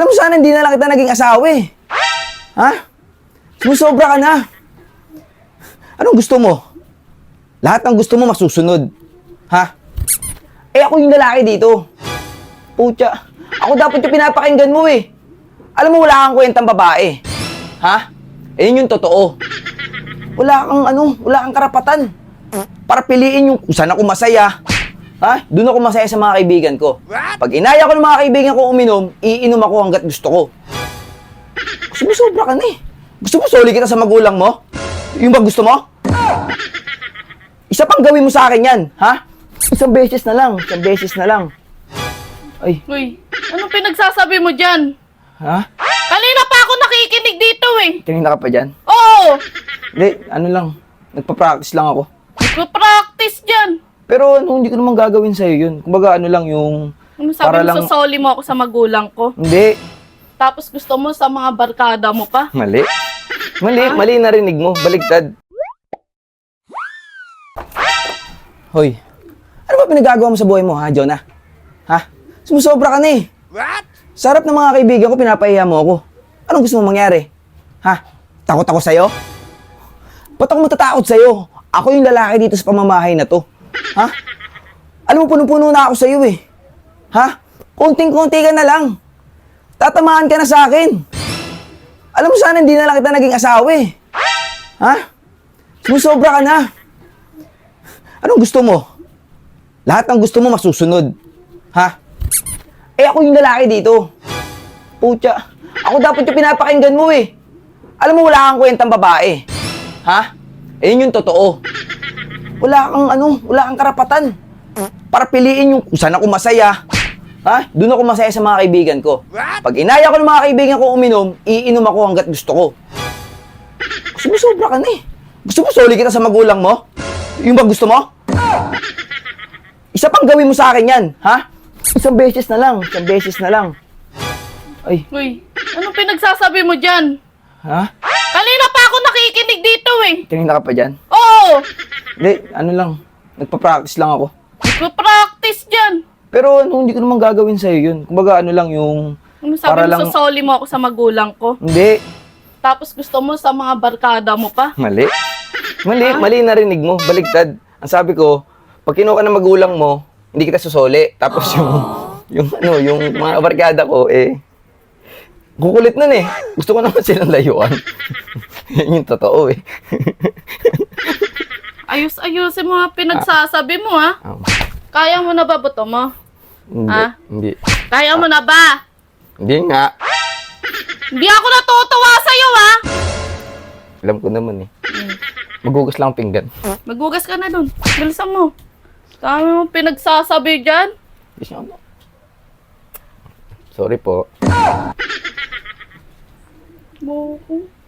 Alam mo sana hindi na lang kita naging asawa eh. Ha? Sumusobra ka na. Anong gusto mo? Lahat ng gusto mo masusunod. Ha? Eh ako yung lalaki dito. Pucha, ako dapat yung pinapakinggan mo eh. Alam mo wala kang kwentang babae. Ha? Eh yun yung totoo. Wala kang ano, wala kang karapatan. Para piliin yung kung saan ako masaya. Ha? Doon ako masaya sa mga kaibigan ko. Pag inaya ko ng mga kaibigan ko uminom, iinom ako hanggat gusto ko. Sumusobra ka na eh. Gusto mo soli kita sa magulang mo? Yung ba gusto mo? Isa pang gawin mo sa akin yan, ha? Isang beses na lang, isang beses na lang. Ay, Uy, anong pinagsasabi mo dyan? ha? Kanina pa ako nakikinig dito eh. Kanina ka pa dyan? Oo, Hindi, ano lang. Nagpa-practice lang ako. practice dyan. Pero ano, hindi ko naman gagawin sa'yo yun. Kumbaga ano lang yung... Ano sabi Para mo, lang- sasoli mo ako sa magulang ko. Hindi, Tapos gusto mo sa mga barkada mo pa. mali. Mali, mali narinig mo. Baligtad. Hoy, ano ba pinagagawa mo sa buhay mo ha, Jonah? Ha? Sumusobra ka na eh. What? Sarap ng mga kaibigan ko, pinapahiya mo ako. Anong gusto mo mangyari? Ha? Takot ako sa'yo? Ba't ako matatakot sa'yo? Ako yung lalaki dito sa pamamahay na to. Ha? Alam mo, puno-puno na ako sa'yo eh. Ha? Konting-konti ka na lang. Tatamaan ka na sa akin. Alam mo sana hindi na lang kita naging asawa eh. Ha? Sumusobra ka na. Anong gusto mo? Lahat ng gusto mo masusunod. Ha? Eh ako yung lalaki dito. Pucha, ako dapat yung pinapakinggan mo eh. Alam mo wala kang kwentang babae. Ha? Eh yun yung totoo. Wala kang ano, wala kang karapatan. Para piliin yung kung saan ako masaya. Ha? Doon ako masaya sa mga kaibigan ko. Pag inaya ko ng mga kaibigan ko uminom, iinom ako hanggat gusto ko. Sumusobra ka na eh. Gusto mo soli kita sa magulang mo? Yung ba gusto mo? Isa pang gawin mo sa akin yan, ha? Isang beses na lang, isang beses na lang. Ay, Uy, anong pinagsasabi mo dyan? ha? Ako nakikinig dito eh. Kanina ka pa dyan? Oo, Hindi, ano lang. Nagpa-practice lang ako. practice dyan. Pero ano, hindi ko naman gagawin sa'yo yun. Kumbaga ano lang yung... Ano sabi Para mo, lang- sasoli mo ako sa magulang ko. Hindi, Tapos gusto mo sa mga barkada mo pa. mali. Mali, mali narinig mo. Baligtad. Ang sabi ko, pag kinuha ka ng magulang mo, hindi kita susoli. Tapos yung, yung ano, yung mga barkada ko, eh, kukulit nun eh. Gusto ko naman silang layuan. Yan yung totoo eh. Ayos-ayusin mo mga pinagsasabi mo ha. Ah, Kaya mo na ba buto mo? hindi, Ah? hindi. Kaya mo na ba? Hindi nga. Hindi ako natutuwa sa'yo ha. Alam ko naman eh. Magugas lang ang pinggan. Maghugas ka na dun. Bilisan mo. Kami mo pinagsasabi dyan. Siya ano. Sorry po. Boko.